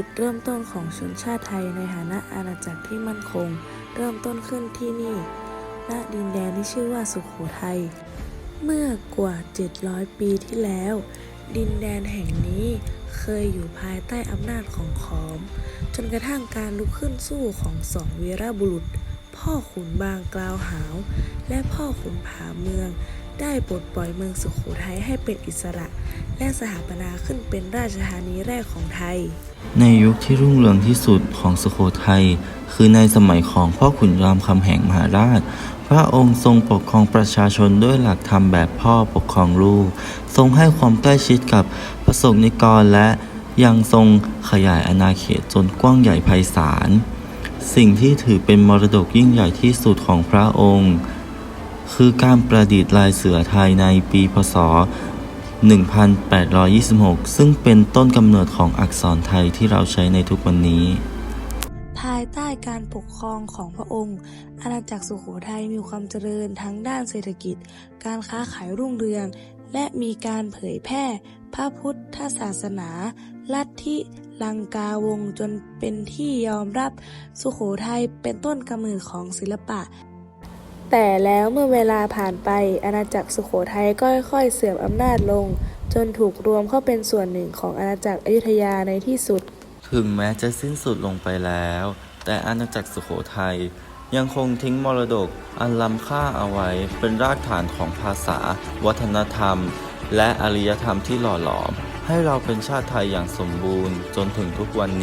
จุดเริ่มต้นของชนชาติไทยในฐานะอาณาจักรที่มั่นคง เริ่มต้นขึ้นที่นี่ ณ ดินแดนที่ชื่อว่าสุขโขทัย เมื่อกว่า 700 ปีที่แล้ว ดินแดนแห่งนี้เคยอยู่ภายใต้อำนาจของขอม จนกระทั่งการลุกขึ้นสู้ของสองวีรบุรุษ พ่อขุนบางกล่าวหาว และพ่อขุนผาเมืองได้ปลดปล่อยเมืองสุขโขทัยให้เป็นอิสระ และสถาปนาขึ้นเป็นราชธานีแรกของไทย ในยุคที่รุ่งเรืองที่สุดของสุโขทัยคือในสมัยของพ่อขุนรามคำแหงมหาราช พระองค์ทรงปกครองประชาชนด้วยหลักธรรมแบบพ่อปกครองลูก ทรงให้ความใกล้ชิดกับประสบนิกรและยังทรงขยายอาณาเขตจนกว้างใหญ่ไพศาล สิ่งที่ถือเป็นมรดกยิ่งใหญ่ที่สุดของพระองค์ คือการประดิษฐ์ลายเสือไทยในปีพศ 1826 ซึ่งเป็นต้นกำเนิดของอักษรไทยที่เราใช้ในทุกวันนี้ ภายใต้การปกครองของพระองค์ อาณาจักรสุโขทัยมีความเจริญทั้งด้านเศรษฐกิจ การค้าขายรุ่งเรือง และมีการเผยแพร่ พระพุทธศาสนา ลัทธิลังกาวงจนเป็นที่ยอมรับ สุโขทัยเป็นต้นกำเนิดของศิลปะ แต่แล้วเมื่อเวลาผ่านไปอาณาจักรสุโขทัยก็ค่อยๆเสื่อมอำนาจลง จนถูกรวมเข้าเป็นส่วนหนึ่งของอาณาจักรอยุธยาในที่สุด ถึงแม้จะสิ้นสุดลงไปแล้ว แต่อาณาจักรสุโขทัยยังคงทิ้งมรดกอันล้ำค่าเอาไว้เป็นรากฐานของภาษา วัฒนธรรม และอารยธรรมที่หล่อหลอม ให้เราเป็นชาติไทยอย่างสมบูรณ์จนถึงทุกวันนี้